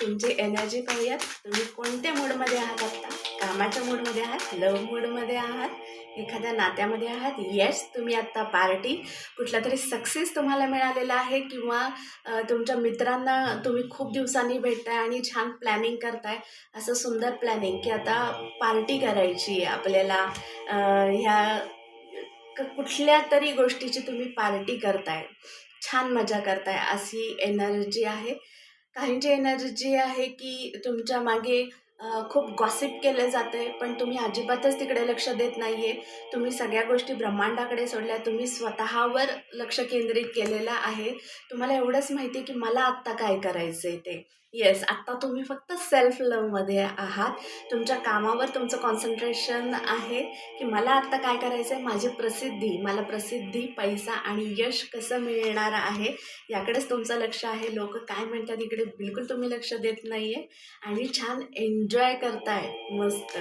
तुमची एनर्जी पाहूयात तुम्ही कोणत्या मूडमध्ये आहात आत्ता कामाच्या मूडमध्ये आहात? लव मूडमध्ये आहात? एखाद्या नात्यामध्ये आहात? येस तुम्ही आत्ता पार्टी कुठला तरी सक्सेस तुम्हाला मिळालेला आहे किंवा तुमच्या मित्रांना तुम्ही खूप दिवसांनी भेटताय आणि छान प्लॅनिंग करताय. असं सुंदर प्लॅनिंग की आता पार्टी करायची आहे आपल्याला. ह्या क- कुठल्या तरी गोष्टीची तुम्ही पार्टी करताय. छान मजा करताय. अशी एनर्जी आहे. काहींची एनर्जी आहे की तुमच्या मागे खूप गॉसिप केलं जातं आहे पण तुम्ही अजिबातच तिकडे लक्ष देत नाही आहे तुम्ही सगळ्या गोष्टी ब्रह्मांडाकडे सोडल्या तुम्ही स्वतःवर लक्ष केंद्रित केलेलं आहे. तुम्हाला एवढंच माहिती आहे की मला आत्ता काय करायचं आहे ते. येस आत्ता तुम्ही फक्त सेल्फ लवमध्ये आहात. तुमच्या कामावर तुमचं कॉन्सन्ट्रेशन आहे की मला आत्ता काय करायचं आहे माझी प्रसिद्धी मला प्रसिद्धी पैसा आणि यश कसं मिळणार आहे? याकडेच तुमचं लक्ष आहे. लोक काय म्हणतात? इकडे बिलकुल तुम्ही लक्ष देत नाही आहे आणि छान एन्जॉय करताय. मस्त.